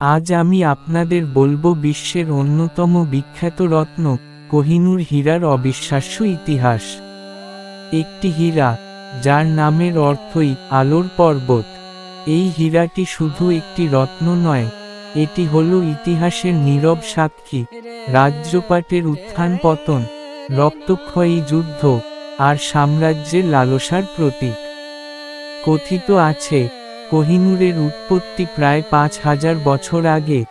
আজ আমি আপনাদের বলব বিশ্বের অন্যতম বিখ্যাত রত্ন, কোহিনুর হীরার অবিশ্বাস্য ইতিহাস। একটি হীরা, যার নামের অর্থই আলোর পর্বত। এই হীরাটি শুধু একটি রত্ন নয়, এটি হলো ইতিহাসের নীরব সাক্ষী, রাজ্যপাটের উত্থান পতন, রক্তক্ষয়ী যুদ্ধ, আর সাম্রাজ্যের লালসার প্রতীক। কথিত আছে কোহিনূরের উৎপত্তি প্রায় পাঁচ হাজার বছর আগে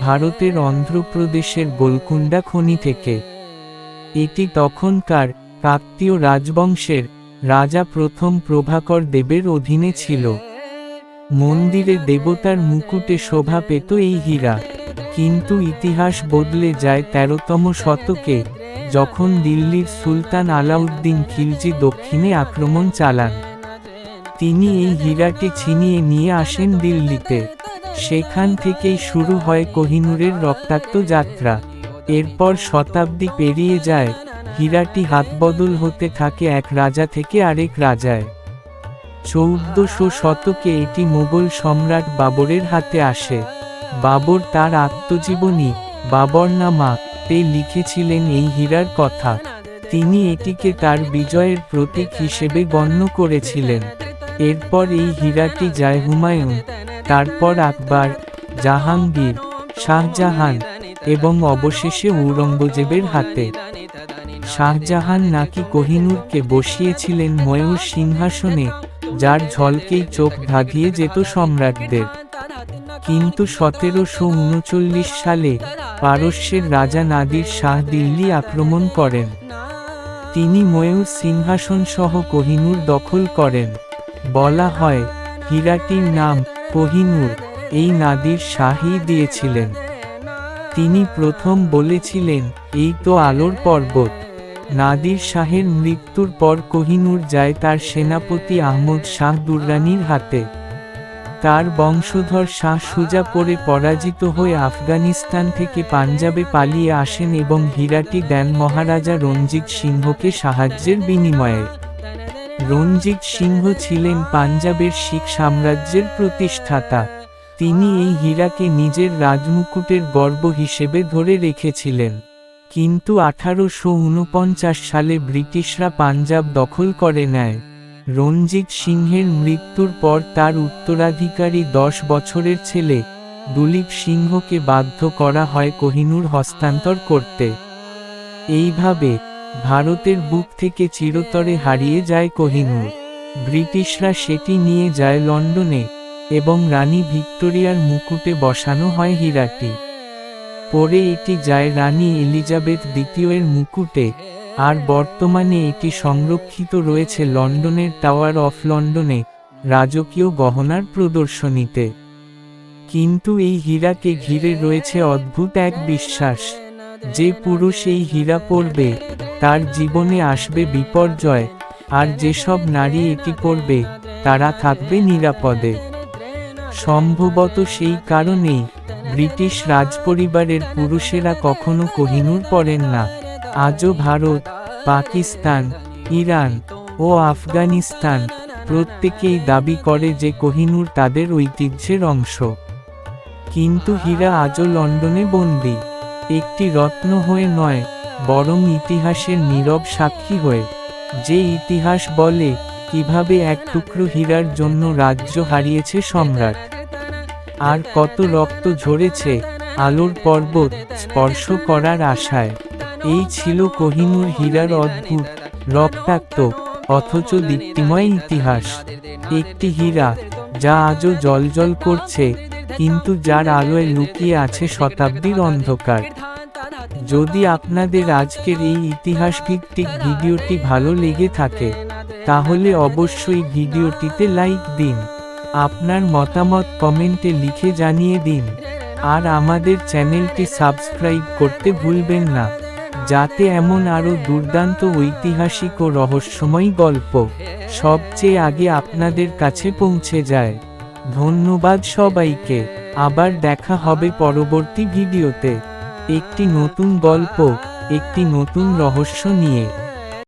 ভারতের অন্ধ্রপ্রদেশের গোলকুন্ডা খনি থেকে। এটি তখনকার কাকতীয় রাজবংশের রাজা প্রথম প্রভাকর দেবের অধীনে ছিল। মন্দিরে দেবতার মুকুটে শোভা পেত এই হীরা। কিন্তু ইতিহাস বদলে যায় তেরোতম শতকে, যখন দিল্লির সুলতান আলাউদ্দিন খিলজি দক্ষিণে আক্রমণ চালান। তিনি এই হীরাটি ছিনিয়ে নিয়ে আসেন দিল্লিতে। সেখান থেকেই শুরু হয় কোহিনূরের রক্তাক্ত যাত্রা। এরপর শতাব্দী পেরিয়ে যায়, হীরাটি হাতবদল হতে থাকে এক রাজা থেকে আরেক রাজায়। চৌদ্দশো শতকে এটি মোগল সম্রাট বাবরের হাতে আসে। বাবর তার আত্মজীবনী বাবরনামা তে লিখেছিলেন এই হীরার কথা। তিনি এটিকে তার বিজয়ের প্রতীক হিসেবে গণ্য করেছিলেন। এরপর এই হীরাটি যায় হুমায়ুন, তারপর আকবর, জাহাঙ্গীর, শাহজাহান এবং অবশেষে ঔরঙ্গজেবের হাতে। শাহজাহান নাকি কোহিনূরকে বসিয়েছিলেন ময়ূর সিংহাসনে, যার ঝলকেই চোখ ধাঁধিয়ে যেত সম্রাটদের। কিন্তু সতেরোশো উনচল্লিশ সালে পারস্যের রাজা নাদির শাহ দিল্লি আক্রমণ করেন। তিনি ময়ূর সিংহাসন সহ কোহিনূর দখল করেন। বলা হয়, হীরাটির নাম কোহিনুর, এই নাদির শাহই দিয়েছিলেন। তিনি প্রথম বলেছিলেন, এই তো আলোর পর্বত। নাদির শাহের মৃত্যুর পর কোহিনুর যায় তার সেনাপতি আহমদ শাহ দুর্রানির হাতে। তার বংশধর শাহ সুজা পরে পরাজিত হয়ে আফগানিস্তান থেকে পাঞ্জাবে পালিয়ে আসেন এবং হীরাটি দেন মহারাজা রঞ্জিত সিংহকে সাহায্যের বিনিময়ে। রঞ্জিত সিংহ ছিলেন পাঞ্জাবের শিখ সাম্রাজ্যের প্রতিষ্ঠাতা। তিনি এই হীরাকে নিজের রাজমুকুটের গর্ব হিসেবে ধরে রেখেছিলেন। কিন্তু আঠারোশো উনপঞ্চাশ সালে ব্রিটিশরা পাঞ্জাব দখল করে নেয়। রঞ্জিত সিংহের মৃত্যুর পর তার উত্তরাধিকারী দশ বছরের ছেলে দুলীপ সিংহকে বাধ্য করা হয় কোহিনূর হস্তান্তর করতে। এইভাবে ভারতের বুক থেকে চিরতরে হারিয়ে যায় কোহিনূর। ব্রিটিশরা সেটি নিয়ে যায় লন্ডনে এবং রানী ভিক্টোরিয়ার মুকুটে বসানো হয় হীরাটি। পরে এটি যায় রানী এলিজাবেথ দ্বিতীয়ের মুকুটে, আর বর্তমানে এটি সংরক্ষিত রয়েছে লন্ডনের টাওয়ার অফ লন্ডনে, রাজকীয় গহনার প্রদর্শনীতে। কিন্তু এই হীরাকে ঘিরে রয়েছে অদ্ভুত এক বিশ্বাস। যে পুরুষ এই হীরা পরবে, তার জীবনে আসবে বিপর্যয়, আর যেসব নারী এটি করবে, তারা থাকবে নিরাপদে। সম্ভবত সেই কারণেই ব্রিটিশ রাজপরিবারের পুরুষেরা কখনো কোহিনূর পড়েন না। আজও ভারত, পাকিস্তান, ইরান ও আফগানিস্তান প্রত্যেকেই দাবি করে যে কোহিনূর তাদের ঐতিহ্যের অংশ। কিন্তু হীরা আজও লন্ডনে বন্দী। একটি রত্ন হয়ে নয়, বরং ইতিহাসের নীরব সাক্ষী হয়ে। যে ইতিহাস বলে, কীভাবে এক টুকরো হীরার জন্য রাজ্য হারিয়েছে সম্রাট। আর কত রক্ত ঝরেছে, আলোর পর্বত স্পর্শ করার আশায়। এই ছিল কোহিনূর হীরার অদ্ভুত, রক্তাক্ত, অথচ দীপ্তিময় ইতিহাস। একটি হীরা, যা আজও জলজল করছে কিন্তু যার আলোয় লুকিয়ে আছে শতাব্দীর অন্ধকার। যদি আপনাদের আজকের এই ইতিহাস ভিত্তিক ভিডিওটি ভালো লেগে থাকে, তাহলে অবশ্যই ভিডিওটিতে লাইক দিন, আপনার মতামত কমেন্টে লিখে জানিয়ে দিন, আর আমাদের চ্যানেলটি সাবস্ক্রাইব করতে ভুলবেন না, যাতে এমন আরও দুর্দান্ত ঐতিহাসিক ও রহস্যময় গল্প সবচেয়ে আগে আপনাদের কাছে পৌঁছে যায়। ধন্যবাদ সবাইকে আবার দেখা হবে পরবর্তী ভিডিওতে। একটি নতুন গল্প একটি নতুন রহস্য নিয়ে।